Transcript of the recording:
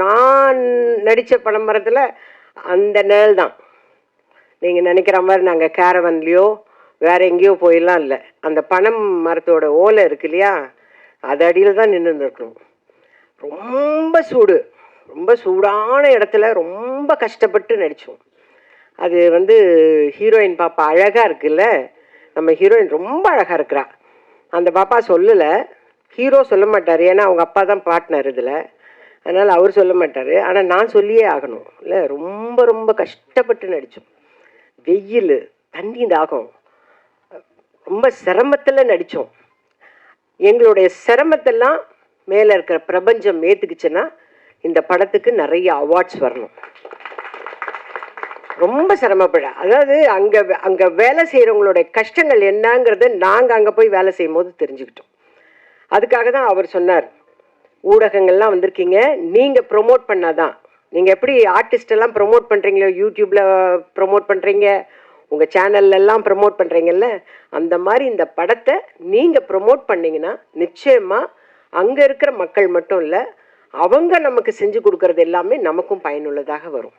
நான் நடித்த பனைமரத்தில் அந்த நிழல் தான். நீங்கள் நினைக்கிற மாதிரி நாங்கள் கேரவன்லேயோ வேற எங்கேயோ போயெல்லாம் இல்லை. அந்த பனம் மரத்தோட ஓலை இருக்கு இல்லையா? அது அடியில் தான் நின்று இருக்கணும் ரொம்ப சூடு. ரொம்ப சூடான இடத்துல ரொம்ப கஷ்டப்பட்டு நடித்தோம் அது வந்து ஹீரோயின் பாப்பா அழகாக இருக்குல்ல? நம்ம ஹீரோயின் ரொம்ப அழகாக இருக்கிறா. அந்த பாப்பா சொல்லலை. ஹீரோ சொல்ல மாட்டார். ஏன்னா அவங்க அப்பா தான் பாட்னர் இதில். அதனால் அவர் சொல்ல மாட்டார். ஆனால் நான் சொல்லியே ஆகணும். இல்லை ரொம்ப ரொம்ப கஷ்டப்பட்டு நடித்தோம் வெயில் தண்ணி தாகம். ரொம்ப சிரமத்தில் நடித்தோம் எங்களுடைய சிரமத்தெல்லாம் மேலே இருக்கிற பிரபஞ்சம் ஏற்றுக்குச்சுன்னா இந்த படத்துக்கு நிறைய அவார்ட்ஸ் வரணும். ரொம்ப சிரமப்பட. அதாவது அங்கே அங்கே வேலை செய்கிறவங்களுடைய கஷ்டங்கள் என்னங்கிறத நாங்கள் அங்கே போய் வேலை செய்யும் போது தெரிஞ்சுக்கிட்டோம். அதுக்காக தான் அவர் சொன்னார் ஊடகங்கள்லாம் வந்திருக்கீங்க. நீங்கள் ப்ரொமோட் பண்ணாதான். நீங்கள் எப்படி ஆர்டிஸ்ட் எல்லாம் ப்ரொமோட் பண்ணுறீங்களோ யூடியூப்பில் ப்ரொமோட் பண்ணுறீங்க உங்கள் சேனல்லெல்லாம் ப்ரொமோட் பண்ணுறீங்கல்ல அந்த மாதிரி இந்த படத்தை நீங்கள் ப்ரொமோட் பண்ணிங்கன்னா நிச்சயமாக அங்கே இருக்கிற மக்கள் மட்டும் இல்லை அவங்க நமக்கு செஞ்சு கொடுக்கறது எல்லாமே நமக்கும் பயனுள்ளதாக வரும்.